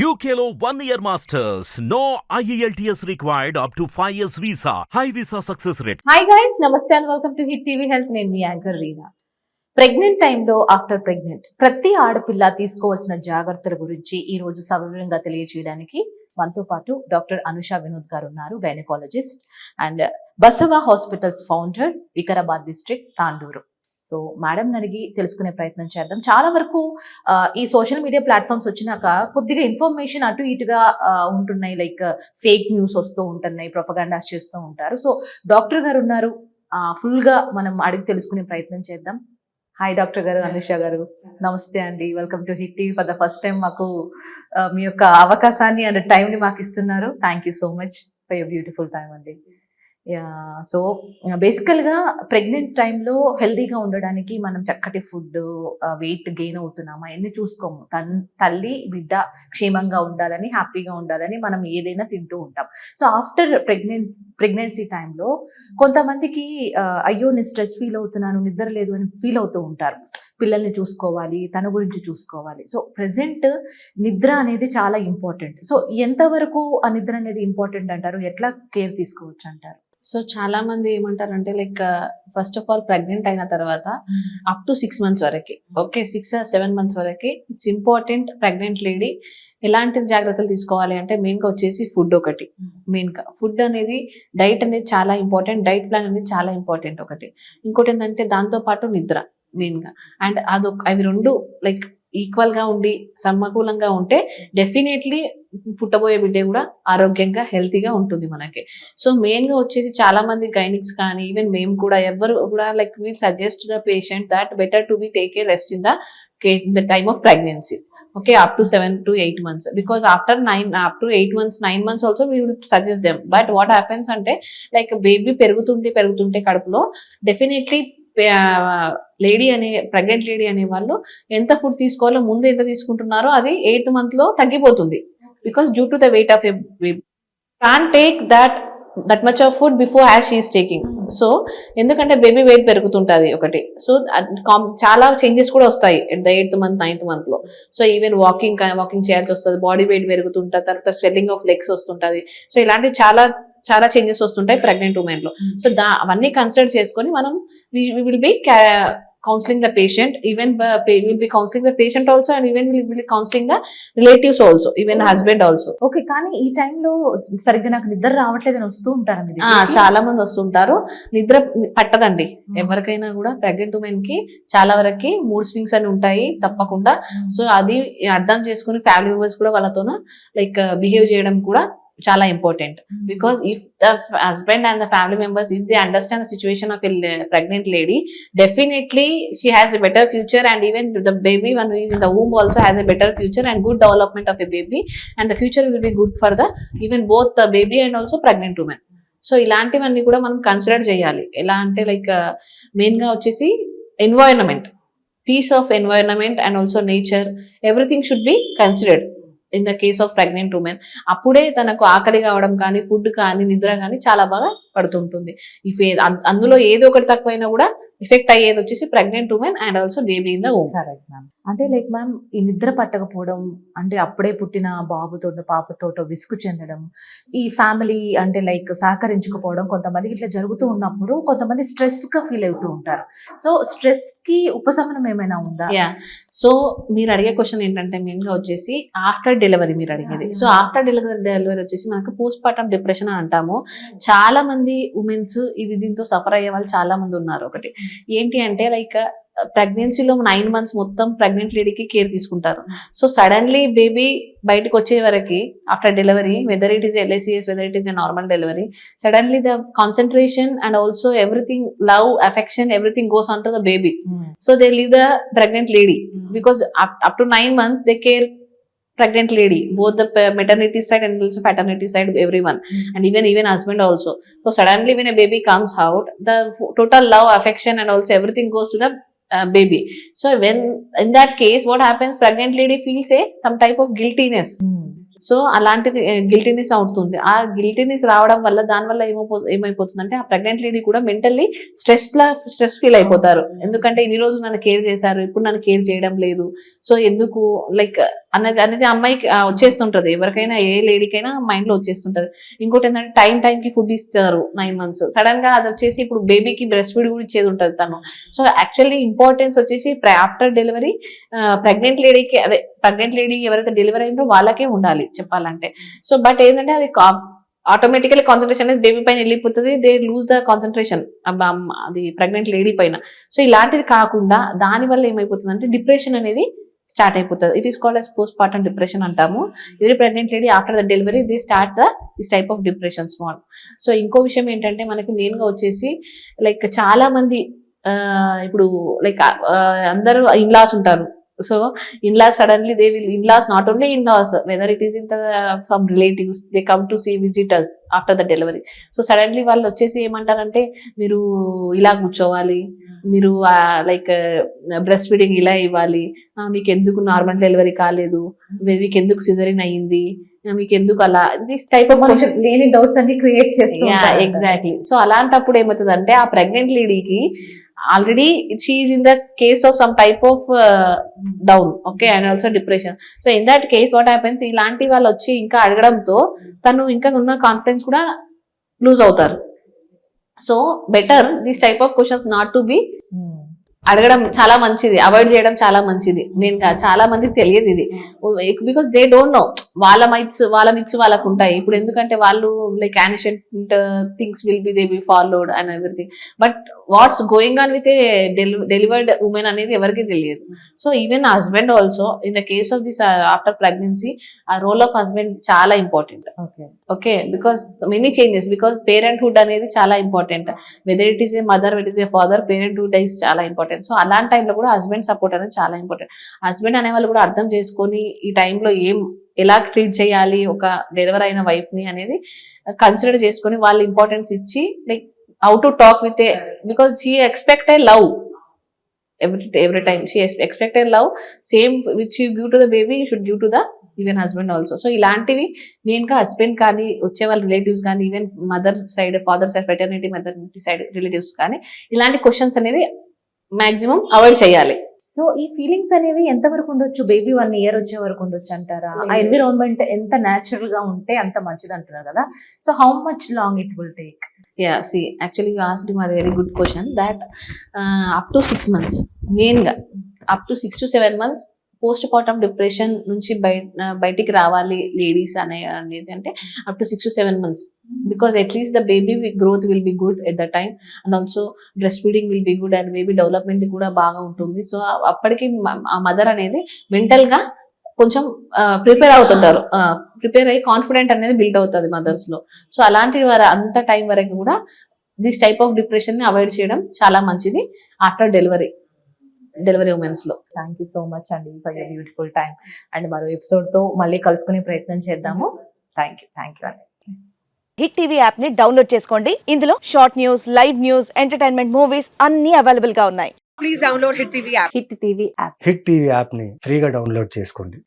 యూకేలో one year masters no E IELTS required up to 5 years visa. High visa success rate. Hi guys నమస్తే and welcome to hit TV health నేను మీ anchor Reena. Pregnant టైంలో after pregnant ప్రతి ఆడపిల్ల తీసుకోవాల్సిన జాగ్రత్తల గురించి ఈ రోజు సవివరంగా తెలియజేయడానికి మనతో పాటు డాక్టర్ అనుష వినోద్ గారు ఉన్నారు gynaecologist and Basava hospitals founder Vikarabad district Tandur. So madam అడిగి తెలుసుకునే ప్రయత్నం చేద్దాం. చాలా వరకు ఈ సోషల్ మీడియా ప్లాట్ఫామ్స్ వచ్చినాక కొద్దిగా ఇన్ఫర్మేషన్ అటు ఇటుగా ఉంటున్నాయి. లైక్ ఫేక్ న్యూస్ వస్తూ ఉంటున్నాయి ప్రొపగాండాస్ చేస్తూ ఉంటారు. సో డాక్టర్ గారు ఉన్నారు. ఫుల్గా మనం అడిగి తెలుసుకునే ప్రయత్నం చేద్దాం. హాయ్ డాక్టర్ గారు అనుష గారు. నమస్తే అండి. Welcome to hit TV for the first time మాకు మీ యొక్క అవకాశాన్ని అండ్ టైం ని మాకు ఇస్తున్నారు. Thank you so much for your beautiful time అండి. సో బేసికల్గా ప్రెగ్నెంట్ టైంలో హెల్దీగా ఉండడానికి మనం చక్కటి ఫుడ్ వెయిట్ గెయిన్ అవుతున్నామా? ఎన్ని చూసుకోము? తన్ తల్లి బిడ్డ క్షేమంగా ఉండాలని హ్యాపీగా ఉండాలని మనం ఏదైనా తింటూ ఉంటాం. సో ఆఫ్టర్ ప్రెగ్నెన్సీ ప్రెగ్నెన్సీ టైంలో కొంతమందికి అయ్యో నేను స్ట్రెస్ ఫీల్ అవుతున్నాను నిద్ర లేదు అని ఫీల్ అవుతూ ఉంటారు. పిల్లల్ని చూసుకోవాలి తన గురించి చూసుకోవాలి. సో ప్రెసెంట్ నిద్ర అనేది చాలా ఇంపార్టెంట్. సో ఎంతవరకు ఆ నిద్ర అనేది ఇంపార్టెంట్ అంటారు? ఎట్లా కేర్ తీసుకోవచ్చు అంటారు? సో చాలా మంది ఏమంటారంటే like first of all pregnant అయిన తర్వాత అప్ టు సిక్స్ మంత్స్ వరకు. ఓకే సిక్స్ సెవెన్ మంత్స్ వరకు. ఇట్స్ ఇంపార్టెంట్ ప్రెగ్నెంట్ లేడీ ఎలాంటి జాగ్రత్తలు తీసుకోవాలి అంటే మెయిన్గా వచ్చేసి ఫుడ్ ఒకటి. మెయిన్గా ఫుడ్ అనేది డైట్ అనేది చాలా ఇంపార్టెంట్. డైట్ ప్లాన్ అనేది చాలా ఇంపార్టెంట్ ఒకటి. ఇంకోటి ఏంటంటే దాంతో పాటు నిద్ర. మెయిన్గా. అండ్ అదొక అవి రెండు లైక్ ఈక్వల్గా ఉండి సమకూలంగా ఉంటే డెఫినెట్లీ పుట్టబోయే బిడ్డ కూడా ఆరోగ్యంగా హెల్తీగా ఉంటుంది మనకి. సో మెయిన్గా వచ్చేసి చాలా మంది గైనిక్స్ కానీ ఈవెన్ మేము కూడా ఎవరు కూడా like we suggest the patient that better to be take a rest in the the time of pregnancy. Okay up to seven to eight months. Because after nine up to eight months nine months also we will suggest them. But what happens అంటే like baby పెరుగుతుంటే పెరుగుతుంటే కడుపులో definitely lady అనే pregnant lady అనే వాళ్ళు ఎంత food తీసుకోవాలో ముందు ఎంత తీసుకుంటున్నారో అది ఎయిత్ మంత్లో తగ్గిపోతుంది. Because due to the weight of a baby can take that that much of food before as she's taking so ఎందుకంటే బేబీ వెయిట్ పెరుగుతుంటది ఒకటి. సో చాలా చేంజెస్ కూడా వస్తాయి at the eighth month ninth మంత్లో. సో ఈవెన్ వాకింగ్ వాకింగ్ చేయాల్సి వస్తుంది. Body weight పెరుగుతుంటుంది తర్వాత స్వెల్లింగ్ ఆఫ్ లెగ్స్ వస్తుంటది. సో ఇలాంటివి చాలా చాలా చేంజెస్ వస్తుంటాయి ప్రెగ్నెంట్ ఉమెన్లో. సో దా అవన్నీ కన్సిడర్ చేసుకొని మనం will be counselling the patient even will be counselling the patient also and even will be counselling the relatives also even husband also okay కానీ ఈ టైంలో సరిగ్గా నాకు నిద్ర రావట్లేదని వస్తూ ఉంటారు? చాలా మంది వస్తుంటారు నిద్ర పట్టదండి. ఎవరికైనా కూడా ప్రెగ్నెంట్ ఉమెన్కి చాలా వరకు మూడ్ స్వింగ్స్ అని ఉంటాయి తప్పకుండా. సో అది అర్థం చేసుకుని ఫ్యామిలీ మెంబర్స్ కూడా వాళ్ళతో లైక్ బిహేవ్ చేయడం కూడా చాలా important because if the husband and the family members if the understand the situation of pregnant lady definitely she has a better future and even the baby one is in the home also has a better future and good development of a baby and the future will be good for the even both the baby and also pregnant women so ఇలాంటివన్నీ కూడా మనం consider చేయాలి. ఎలా అంటే like మెయిన్గా వచ్చేసి environment peace of environment and also nature everything should be considered in the case of pregnant women అప్పుడే తనకు ఆకలి కావడం కానీ ఫుడ్ కానీ నిద్ర కానీ చాలా బాగా పడుతుంటుంది. ఇఫ్ అందులో ఏదో ఒకటి తక్కువైనా కూడా ఎఫెక్ట్ అయ్యేది వచ్చేసి pregnant women and also baby in the home correct ma'am అంటే లైక్ మ్యామ్ ఈ నిద్ర పట్టకపోవడం అంటే అప్పుడే పుట్టిన బాబుతోటో పాపతోటో విసుగు చెందడం ఈ ఫ్యామిలీ అంటే లైక్ సహకరించకపోవడం కొంతమందికి ఇట్లా జరుగుతూ ఉన్నప్పుడు కొంతమంది స్ట్రెస్గా ఫీల్ అవుతూ ఉంటారు. సో స్ట్రెస్కి ఉపశమనం ఏమైనా ఉందా? యా సో మీరు అడిగే క్వశ్చన్ ఏంటంటే మెయిన్గా వచ్చేసి ఆఫ్టర్ డెలివరీ మీరు అడిగేది. సో ఆఫ్టర్ డెలివరీ డెలివరీ వచ్చేసి మనకు పోస్ట్ పార్టమ్ డిప్రెషన్ అంటాము. చాలా మంది ఉమెన్స్ ఇది దీంతో సఫర్ అయ్యే వాళ్ళు చాలా మంది ఉన్నారు ఒకటి. ఏంటి అంటే లైక్ ప్రెగ్నెన్సీలో నైన్ మంత్స్ మొత్తం ప్రెగ్నెంట్ లేడీకి కేర్ తీసుకుంటారు. సో సడన్లీ బేబీ బయటకు వచ్చే వరకు after delivery whether it is L I C S whether it is a normal delivery suddenly the concentration and also everything love affection everything goes on to the baby so they leave the pregnant lady up, up to nine months they care pregnant lady both the maternity side and also paternity side every one and even even husband also so suddenly when baby comes out the total love affection and also everything goes to the baby so when in that case what happens pregnant lady feels a some type of guiltiness so అలాంటిది uh, guiltiness అవుతుంది. ఆ guiltiness రావడం వల్ల దానివల్ల ఏమైపో ఏమైపోతుంది అంటే ఆ pregnant lady కూడా మెంటల్లీ స్ట్రెస్ లా స్ట్రెస్ ఫీల్ అయిపోతారు. Hmm. ఎందుకంటే ఇన్ని రోజులు నన్ను కేర్ చేశారు ఇప్పుడు నన్ను కేర్ చేయడం లేదు. సో ఎందుకు లైక్ అన్నది అనేది అమ్మాయికి వచ్చేస్తుంటుంది వచ్చేస్తుంటది. ఎవరికైనా ఏ లేడీకైనా మైండ్లో వచ్చేస్తుంటది. ఇంకోటి ఏంటంటే టైం టైం కి ఫుడ్ ఇస్తారు నైన్ మంత్స్ సడన్గా అది వచ్చేసి ఇప్పుడు బేబీకి బ్రెస్ట్ ఫీడ్ కూడా ఇచ్చేది ఉంటుంది తను. సో యాక్చువల్లీ ఇంపార్టెన్స్ వచ్చేసి ఆఫ్టర్ డెలివరీ ప్రెగ్నెంట్ లేడీకి అదే ప్రెగ్నెంట్ లేడీ ఎవరైతే డెలివరీ అయిందో వాళ్ళకే ఉండాలి చెప్పాలంటే. సో బట్ ఏంటంటే అది ఆటోమేటికలీ కాన్సన్ట్రేషన్ అనేది బేబీ పైన వెళ్ళిపోతుంది. దే లూజ్ ద కాన్సన్ట్రేషన్ అది ప్రెగ్నెంట్ లేడీ పైన. సో ఇలాంటిది కాకుండా దానివల్ల ఏమైపోతుందంటే ఏమైపోతుంది అంటే డిప్రెషన్ అనేది స్టార్ట్ అయిపోతుంది. It is called as post partum depression అంటాము ఎవరి pregnant lady after the delivery they start the this type of depression small so ఇంకో విషయం ఏంటంటే మనకి మెయిన్గా వచ్చేసి లైక్ చాలా మంది ఇప్పుడు లైక్ అందరూ ఇన్లాస్ ఉంటారు. So in laws suddenly they will in laws not only in laws whether it is in the from relatives they come to see visitors after the delivery so suddenly వాళ్ళు వచ్చేసి ఏమంటారంటే మీరు ఇలా కూర్చోవాలి మీరు like breast feeding ఇలా ఇవ్వాలి. మీకు ఎందుకు నార్మల్ డెలివరీ కాలేదు? మీకు ఎందుకు సిజరిన్ అయ్యింది? మీకు ఎందుకు అలా? దిస్ టైప్ ఆఫ్ లేని డౌట్స్ అన్ని క్రియేట్ చేస్తూ ఎగ్జాక్ట్లీ సో అలాంటప్పుడు ఏమవుతుంది అంటే ఆ pregnant లేడీకి already she in the case of some type of down okay and also depression so in that case what happens ఇలాంటి వాళ్ళు వచ్చి ఇంకా అడగడంతో తను ఇంకా ఉన్న కాన్ఫిడెన్స్ కూడా లూజ్ అవుతారు. So better this type of questions not to be అడగడం చాలా మంచిది అవాయిడ్ చేయడం చాలా మంచిది. నేను చాలా మందికి తెలియదు ఇది. బికాస్ దే డోంట్ నో వాళ్ళ మైట్స్ వాళ్ళ మిత్స్ వాళ్ళకు ఉంటాయి. ఇప్పుడు ఎందుకంటే వాళ్ళు like ancient things will be they be followed and everything but what's going on with delivered women అనేది ఎవరికి తెలియదు. So even husband also in the case of this after pregnancy ఆ రోల్ ఆఫ్ హస్బెండ్ చాలా important okay okay because many changes because parenthood అనేది చాలా important whether it is a mother it is a father parenthood is చాలా important so అలాంటి టైంలో కూడా husband support అనేది చాలా ఇంపార్టెంట్ హస్బెండ్ అనే వాళ్ళు కూడా అర్థం చేసుకొని ఈ టైంలో ఏం ఎలా ట్రీట్ చేయాలి ఒక డెలివర్ అయిన వైఫ్ని అనేది కన్సిడర్ చేసుకొని వాళ్ళు ఇంపార్టెన్స్ ఇచ్చి like how to talk with a because she expect a love every every time she expect a love same which you give to the baby you should give to the even husband also so ఇలాంటివి మెయిన్గా husband కానీ వచ్చే వాళ్ళ relatives కానీ even mother side father side paternity mother side relatives కానీ ఇలాంటి questions అనేది maximum avoid చేయాలి. సో ఈ ఫీలింగ్స్ అనేవి ఎంత వరకు ఉండొచ్చు? బేబీ వన్ ఇయర్ వచ్చే వరకు ఉండొచ్చు అంటారా? ఆ. ఎన్విరాన్మెంట్ ఎంత న్యాచురల్గా ఉంటే అంత మంచిది అంటున్నారు కదా. So how much long it will take yeah see actually you asked my very good question that up to six months మెయిన్గా up to six to seven months postpartum depression నుంచి బయ బయటికి రావాలి లేడీస్ అనే అనేది అంటే up to six to seven months because at least the baby growth will be good at the time and also breast feeding will be good and baby development కూడా బాగా ఉంటుంది. సో అప్పటికి ఆ మదర్ అనేది మెంటల్గా కొంచెం ప్రిపేర్ అవుతుంటారు. Prepare అయ్యి కాన్ఫిడెంట్ అనేది బిల్డ్ అవుతుంది మదర్స్లో. సో అలాంటి వారు అంత టైం వరకు కూడా దిస్ టైప్ ఆఫ్ డిప్రెషన్ని అవాయిడ్ చేయడం చాలా మంచిది ఆఫ్టర్ డెలివరీ డెలివరీ ఉమెన్స్లో. థ్యాంక్ యూ సో మచ్ అండి for your beautiful time and మరో ఎపిసోడ్తో మళ్ళీ కలుసుకునే ప్రయత్నం చేద్దాము. థ్యాంక్ యూ థ్యాంక్ యూ అండి. హిట్ టీవీ యాప్ని డౌన్లోడ్ చేసుకోండి. ఇందులో short news live news entertainment movies అన్ని అవైలబుల్గా ఉన్నాయి. Please download Hit TV app. Hit TV app Hit TV యాప్ని ఫ్రీగా డౌన్లోడ్ చేసుకోండి.